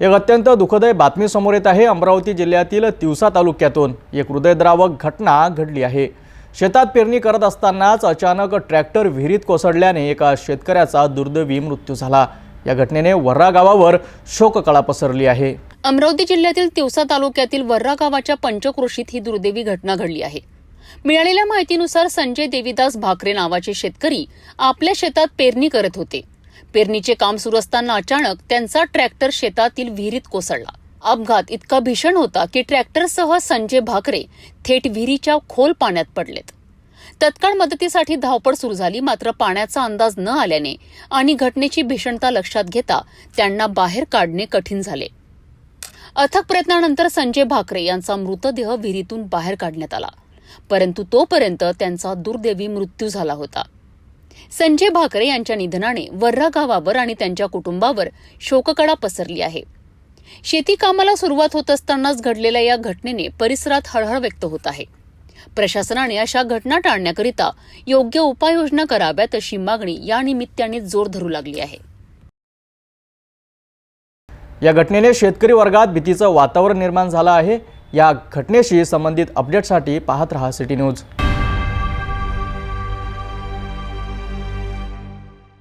एक अत्यंत दुःखदायी बातमी समोर येत आहे. अमरावती जिल्ह्यातील तिवसा तालुक्यातून एक हृदयद्रावक घटना घडली आहे. शेतात पेरणी करत असतानाच अचानक ट्रॅक्टर विहिरीत कोसळल्याने एका शेतकऱ्याचा दुर्दैवी मृत्यू झाला. या घटनेने वर्रा गावावर शोककळा पसरली आहे. अमरावती जिल्ह्यातील तिवसा तालुक्यातील वर्रा गावाच्या पंचक्रोशीत ही दुर्दैवी घटना घडली आहे. मिळालेल्या माहितीनुसार संजय देवीदास भाकरे नावाचे शेतकरी आपल्या शेतात पेरणी करत होते. पेरणीचे काम सुरू असताना अचानक त्यांचा ट्रॅक्टर शेतातील विहिरीत कोसळला. अपघात इतका भीषण होता की ट्रॅक्टरसह संजय भाकरे थेट विहिरीच्या खोल पाण्यात पडलेत. तत्काळ मदतीसाठी धावपळ सुरू झाली मात्र पाण्याचा अंदाज न आल्याने आणि घटनेची भीषणता लक्षात घेता त्यांना बाहेर काढणे कठीण झाले. अथक प्रयत्नानंतर संजय भाकरे यांचा मृतदेह विहिरीतून बाहेर काढण्यात आला. परंतु तोपर्यंत त्यांचा दुर्दैवी मृत्यू झाला होता. संजय भाकरे यांच्या निधनाने वर्रा गावावर आणि त्यांच्या कुटुंबावर शोककळा पसरली आहे. शेती कामाला सुरुवात होत असतानाच घडलेल्या या घटनेने परिसरात हळहळ व्यक्त होत आहे. प्रशासनाने अशा घटना टाळण्याकरिता योग्य उपाययोजना कराव्यात अशी मागणी या निमित्ताने जोर धरू लागली आहे. या घटनेने शेतकरी वर्गात भीतीचं वातावरण निर्माण झालं आहे. या घटनेशी संबंधित अपडेटसाठी पाहत रहा सिटी न्यूज